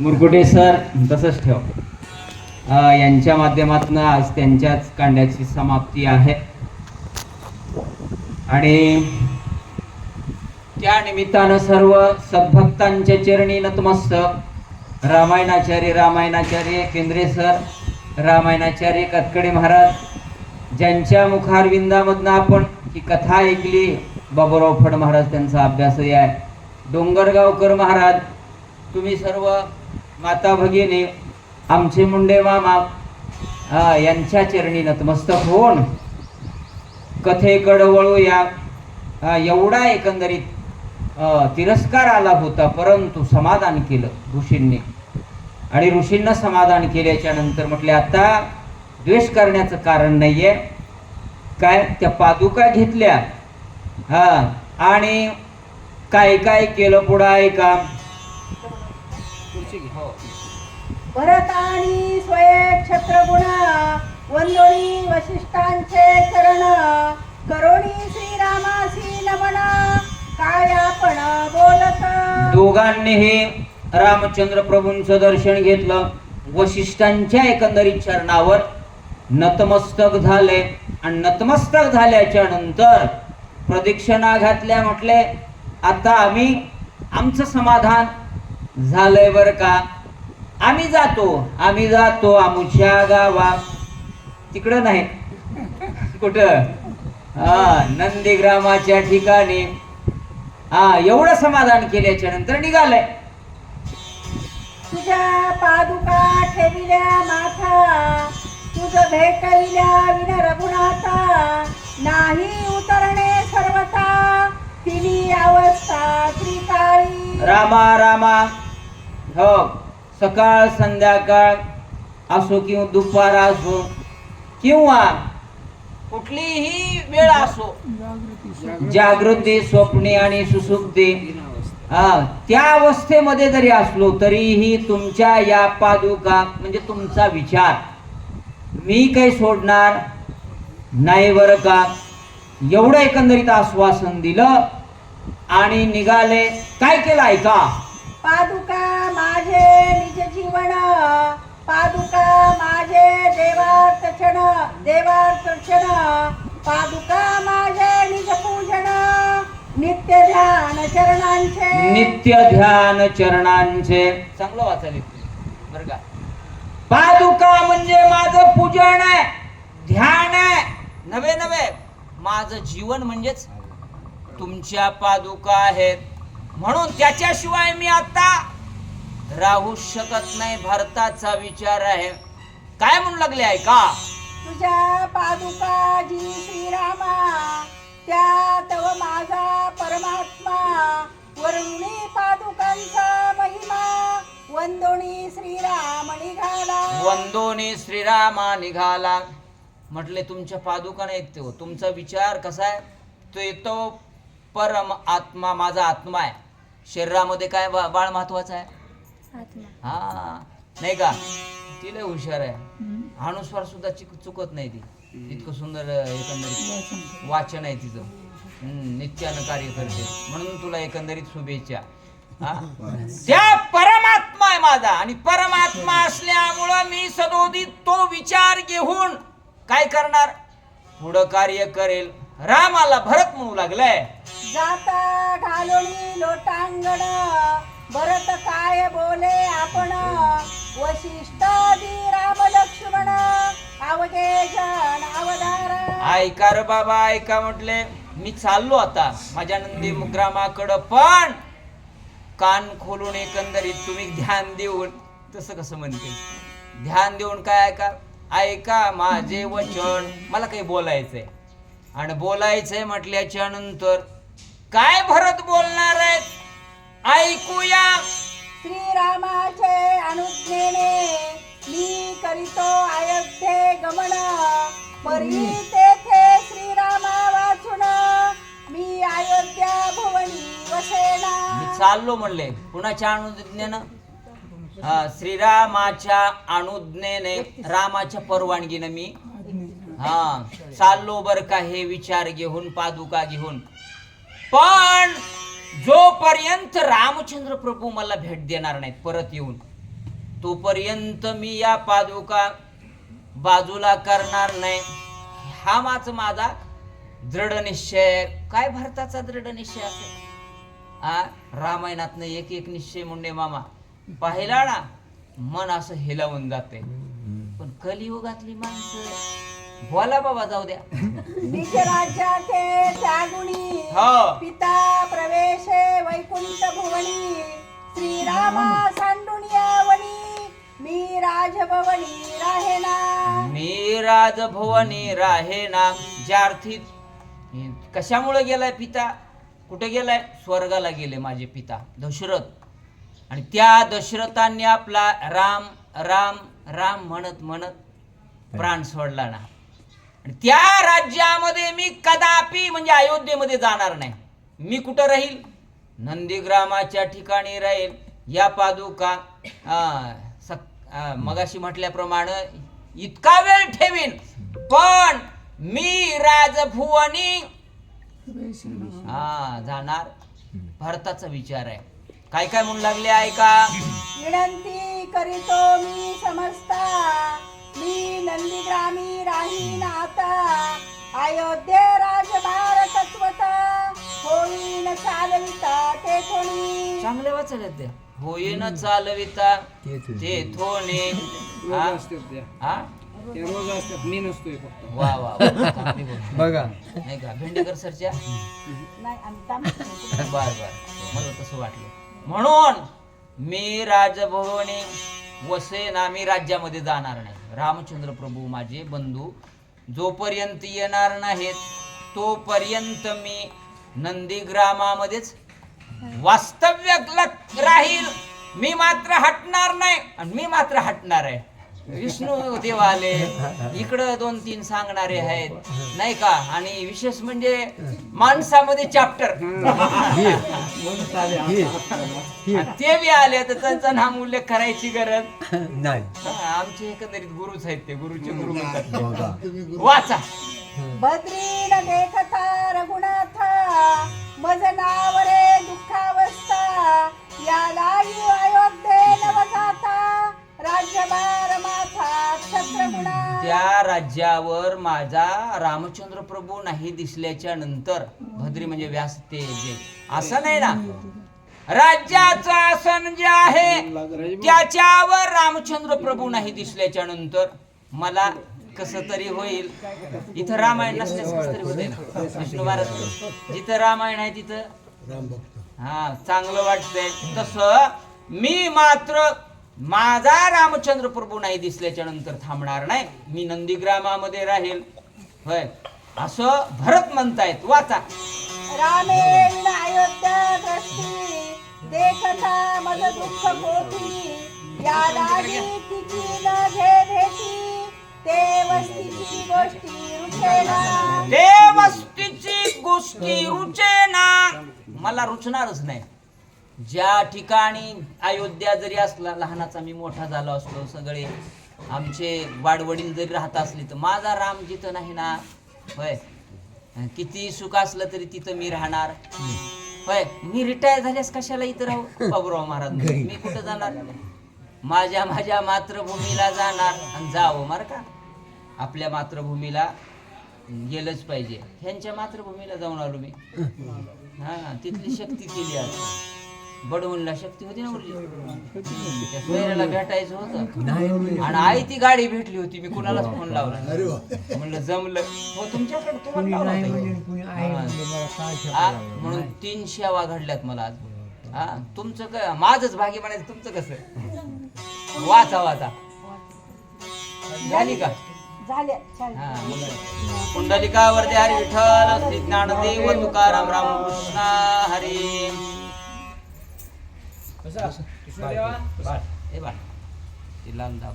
Murkute sir तसंच ठेव. यांच्या माध्यमातून आज त्यांच्याच कांड्याची समाप्ती आहे. आणि त्या निमित्तानं सर्व सद्भक्तांच्या चरणी नतमस्तक. रामायणाचार्य रामायणाचार्य केंद्रे सर रामायणाचार्य कतकडे महाराज ज्यांच्या मुखारविंदामधनं आपण ही कथा ऐकली बाबूराव फड महाराज त्यांचा अभ्यासही आहे. डोंगरगावकर महाराज तुम्ही सर्व माता भगिनी आमचे मुंडे मामा यांच्या चरणी नतमस्तक होऊन कथेकड वळू या एवढा एकंदरीत तिरस्कार आला होता परंतु समाधान केलं ऋषींनी. आणि ऋषींना समाधान केल्याच्यानंतर म्हटले आता द्वेष करण्याचं कारण नाहीये. काय त्या पादुका घेतल्या? हा आणि काय काय केलं पुढं ऐका का हो. भरत आणि स्वये वंदोळी वशिष्ठांचे चरण करोणी श्रीरामासी नमन काय आपण बोलत? दोघांनीही रामचंद्र प्रभूंचं दर्शन घेतलं. वशिष्ठांच्या एकंदरीत चरणावर नतमस्तक झाले आणि नतमस्तक झाल्याच्यानंतर प्रदक्षिणा घातल्या म्हटले आता आम्ही आमचं समाधान झालंय बर का? आम्ही जातो आम्ही जातो आमुच्या गावात तिकडं नाही. कुठं? हा नंदीग्रामाच्या ठिकाणी. हा एवढं समाधान केल्याच्यानंतर निघालंय. तुझ्या पादुका ठेविल्या माथा. तुझ भेटविल्या विन रघुनाथा. नाही उतरणे सर्वथा. तिनी अवस्था त्रिकाळी. रामा रामा. हो सकाळ संध्याकाळ असो किंवा दुपार असो किंवा कुठलीही वेळ असो. जागृती स्वप्ने आणि सुसुप्ती हा त्या अवस्थेमध्ये जरी असलो तरीही तुमच्या या पादुका म्हणजे तुमचा विचार मी काही सोडणार नाही बरं का? एवढं एकंदरीत आश्वासन दिलं आणि निघाले. काय केलं ऐका? पादुका माझे निज जीवन पादुका माझे देवार्थ क्षण देवार्थ क्षण पादुका माझे निज पूजन नित्य ध्यान चरणांचे. नित्य ध्यान चरणांचे. चांगलं वाचायला बरं का? पादुका म्हणजे माझं पूजन आहे ध्यान आहे. नवे नवे माझं जीवन म्हणजेच तुमच्या पादुका आहेत. म्हणून त्याच्याशिवाय मी आता राहू शकत नाही भारताचा विचार आहे. काय म्हणू लागले ऐका? तुझ्या पादुका जी श्रीरामा त्या तव माझा परमात्मा वरुणी पादुकांचा महिमा वंदोणी श्रीराम निघाला. वंदोनी श्रीरामा निघाला. म्हटले तुमच्या पादुका नाहीत तो तुमचा विचार कसा आहे? तो येतो परम आत्मा माझा आत्मा आहे. शरीरामध्ये काय बा- बाळ महत्वाचं आहे? हा. नाही का? ती लय हुशार आहे. अनुस्वार सुद्धा चिक चुकत नाही ती. इतकं सुंदर एकंदरीत. वाचन आहे तिचं. नित्यानं कार्य करते. म्हणून तुला एकंदरीत शुभेच्छा. हा? त्या परमात्मा आहे माझा. आणि परमात्मा असल्यामुळं मी सदोदित तो विचार घेऊन काय करणार? पुढं कार्य करेल. रामाला भरत म्हणू लागलाय. जाता घालोनी लोटांगण. भरत काय बोले आपण? वशिष्ठादी राम लक्ष्मण. अवघे जन अवधार. ऐका रे बाबा ऐका म्हटले. मी चाललो आता माझ्या नंदी ग्रामाकडं पण कान खोलून एकंदरीत तुम्ही ध्यान देऊन तसं कसं म्हणते? ध्यान देऊन काय ऐका? ऐका माझे वचन. मला काही बोलायचंय. आणि बोलायचंय म्हटल्याच्या नंतर काय भरत बोलणार आहेत? ऐकूया. श्रीरामाचे अनुज्ञेने मी करीतो अयोध्ये गमन. परी तेथे श्रीरामा वाचून मी अयोध्या भुवनी मी वसेना चाललो म्हणले. कुणाच्या अनुज्ञेनं? हा श्रीरामाच्या अनुज्ञेने रामाच्या परवानगीने मी. हा चाललो बर का हे विचार घेऊन पादुका घेऊन. पण जोपर्यंत रामचंद्र प्रभू मला भेट देणार नाहीत परत येऊन तोपर्यंत मी या पादुका बाजूला करणार नाही. हा माच माझा दृढ निश्चय. काय भारताचा दृढ निश्चय असेल? आ रामायणातनं एक एक निश्चय मुंडे मामा. पाहिला ना मन असं हेलावून जाते पण कलियुगातली माणसं बोला बाबा जाऊ द्या. हो. पिता प्रवेशे वैकुंठ भुवनी श्रीरामा सांडुनियावणी मी राजभवनी राहेना. मी राजभवनी राहे ना ज्यार्थी कशामुळे गेलाय पिता? कुठे गेलाय? स्वर्गाला गेले माझे पिता दशरथ. आणि त्या दशरथांनी आपला राम राम राम म्हणत म्हणत प्राण सोडला ना. त्या राज्यामध्ये मी कदापि म्हणजे अयोध्येमध्ये जाणार नाही. मी कुठं राहील? नंदीग्रामाच्या ठिकाणी राहील. या पादुका मगाशी म्हटल्याप्रमाणे इतका वेळ ठेवीन. पण मी राजभुवनी हा जाणार. भारताचा विचार आहे. काय काय म्हणू लागले आहे का? विनंती करीतो मी समजता मी नंदीग्रामी राहीन अयोध्ये राजभार तत्वता होईन चालविता ते कोणी? चांगले वाचले ते. होईन चालविता ते रोज हा? हा? रोज असतात. मी नसतोय फक्त. वा वा वा. चांगली गोष्ट. बघा. नाही का? भेंडेकर सरच्या? नाही आम्ही थांबतो. बर बर. मला तसं वाटलं. म्हणून मी राजभवनी वसेना मी राज्यामध्ये जाणार नाही. रामचंद्र प्रभू माझे बंधू जोपर्यंत येणार नाहीत तोपर्यंत मी नंदीग्रामामध्येच वास्तव्य राहील. मी मात्र हटणार नाही. आणि मी मात्र हटणार आहे. विष्णू देवाले इकडं दोन तीन सांगणारे आहेत. नाही का? आणि विशेष म्हणजे माणसामध्ये चॅप्टर ते बी आले तर त्यांचा नाम उल्लेख करायची गरज. नाही. आमचे एकंदरीत गुरुच आहेत ते गुरुचे गुरु म्हणतात वाचा. बद्री न देखता रघुनाथ मज नावरे दुःखावस्था यालाही त्या राज्यावर माझा रामचंद्र प्रभू नाही दिसल्याच्या नंतर भद्री म्हणजे व्यास ते जे असं नाही ना? राज्याचं आसन जे आहे त्याच्यावर रामचंद्र प्रभू नाही दिसल्याच्या नंतर मला कस तरी होईल. इथं रामायण नसल्यास कस तरी होते ना? विष्णू महाराज जिथं रामायण आहे तिथं? हा चांगलं वाटतंय. तस मी मात्र माझा रामचंद्र प्रभू नाही दिसल्याच्या नंतर थांबणार नाही. मी नंदीग्रामामध्ये राहील. होय. असं भरत म्हणतायत. वाचा. रामेण अयोध्या दृष्टी देखता मज दुःख पोथी या लागी तिची न घे भेटी ते वस्तीची गोष्टी रुचेना ते वस्तीची गोष्टी रुचेना मला रुचणारच नाही. ज्या ठिकाणी अयोध्या जरी असला लहानाचा मी मोठा झालो असलो सगळे आमचे वाडवडील जरी राहत असले तर माझा राम जिथं नाही ना होय. किती सुख असलं तरी तिथं मी राहणार. होय. मी रिटायर झाल्यास कशाला इथं राहू? बाबूराव महाराज मी कुठं जाणार? माझ्या माझ्या मातृभूमीला जाणार आणि जावं मार का? आपल्या मातृभूमीला गेलंच पाहिजे. ह्यांच्या मातृभूमीला जाऊन आलो मी. हा तिथली शक्ती केली आज. बडवूनला शक्ती होती ना उरली सोयऱ्याला भेटायचं होतं. नाही आणि आई ती गाडी भेटली होती मी कुणालाच फोन लावला म्हणलं जमलं. हो तुमच्याकडे तुम्हाला म्हणजे हा. म्हणजे हा, म्हणून तीन शेवा घडल्यात मला आज. हा तुमचं काय माझंच भागी म्हणायचं तुमचं कसं? वाचा वाचा. झाली का. हा. पुंडलिकावरती हरी विठ्ठल श्री ज्ञानदेव तुकाराम रामकृष्ण हरी. कसा विष्णुदेवा बाळ, हे बाळ. ते लाल दाब